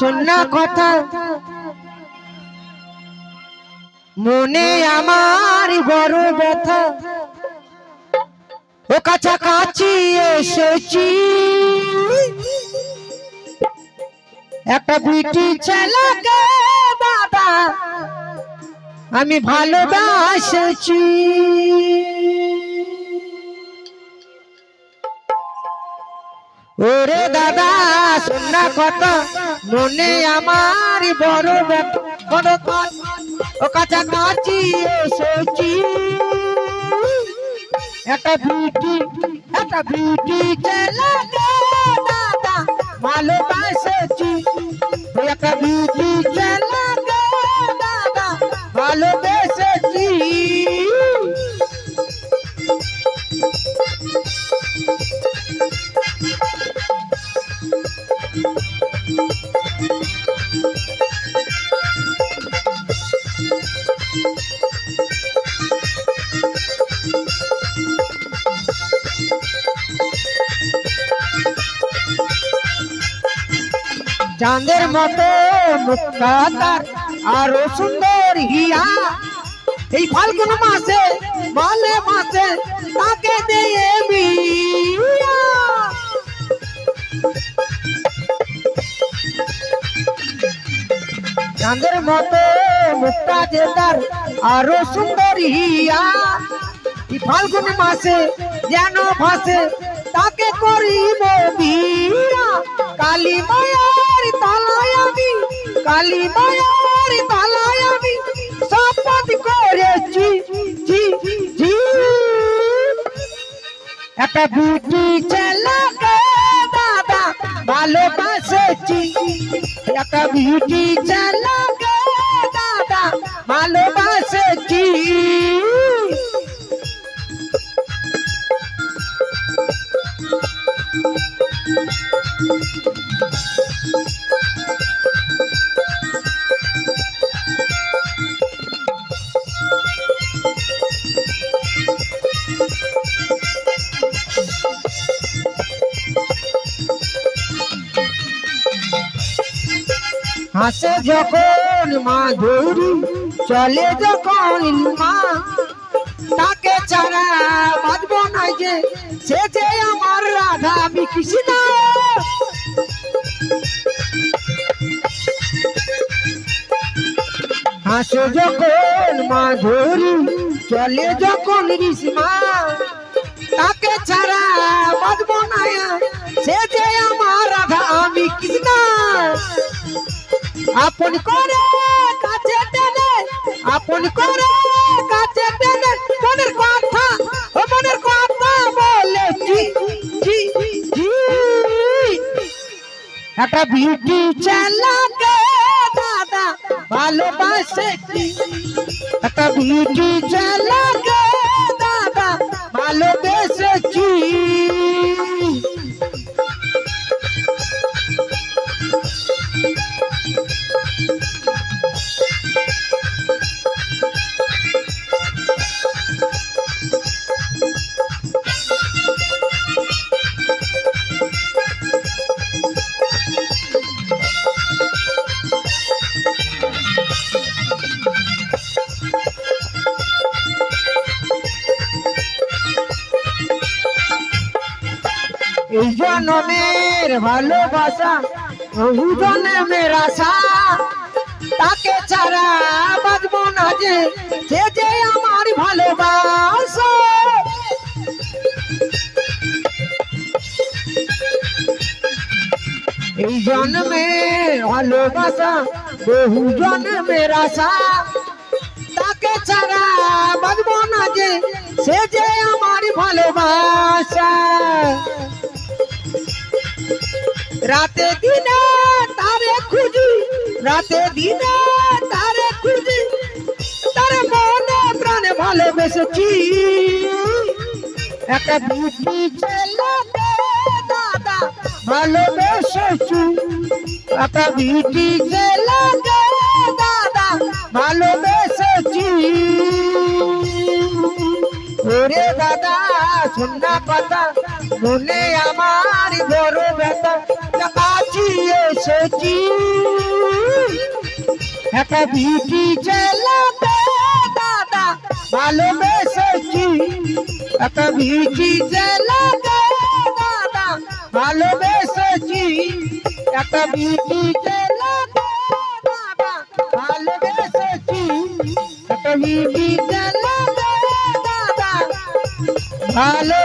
শোনা কথা। মনে আমার বড় ব্যথা। ও কাছাকাছি এসেছি। একটা বিটি ছেলেকে দাদা আমি ভালোবাসেছি। ওরে দাদা, শোনা কথা। মনে আমার বড় বড় ও কাছাকাছি এসেছি। একটা বিউটি একটা বিউটি ছেলেকে দাদা ভালোবাসেছি একটা বিউটি ছেলেকে চাঁদের মতো তার আরও সুন্দর হিয়া। এই ফাল্গুন মাসে, বলে মাসে তাকে চাঁদের মতো মুক্তা যে আরও সুন্দর হিয়া। এই ফাল্গুন মাসে যেন ভাসে, তাকে করিব বিয়া। কালী আমি কালী মায়ার তালায় আমি শপথ করেছি। জি জি একটা বিউটি ছেলেকে দাদা ভালোবাসেছি। একটা বিউটি ছেলেকে দাদা ভালোবাসেছি। হাসে যখন মা গৌরী চলে যখন মা, তাকে ছাড়া বাঁধব না যে, সে যে আমার রাধা আমি কৃষ্ণ। হাসে যখন মা ধরি চলে যখন রিসমা তাকে ছাড়া আপন করে কাছে টেনে আপন করে কাছে টেনে মনের কথা ও মনের কথা বলেছি। জি জি জি। একটা বিউটি চালাকে দাদা ভালোবাসেছি একটা বিউটি চালাকে এই জনমের ভালোবাসা বহু জন্মের আশা তাকে ছাড়া বাঁচব না যে সে যে আমার ভালোবাসা। এই জন্মের ভালোবাসা বহু জন্মের আশা তাকে ছাড়া বাঁচব না যে সে যে আমার ভালোবাসা। রাতে দিনে তারে খুঁজি, রাতে দিনে তারে খুঁজি। তার মনে প্রাণে ভালোবেসেছি। একটা বিউটি ছেলেকে দাদা ভালোবেসেছি। একটা বিউটি ছেলেকে দাদা ভালোবেসেছি। ওরে দাদা, শোনা কথা। মনে আমার বড় ব্যথা কাছি এসেছি একটা বিউটি ছেলেকে দাদা ভালোবেসেছি একটা বিউটি ছেলেকে দাদা ভালোবেসেছি একটা বিউটি ছেলেকে দাদা ভালোবেসেছি একটা বিউটি ছেলেকে দাদা ভালো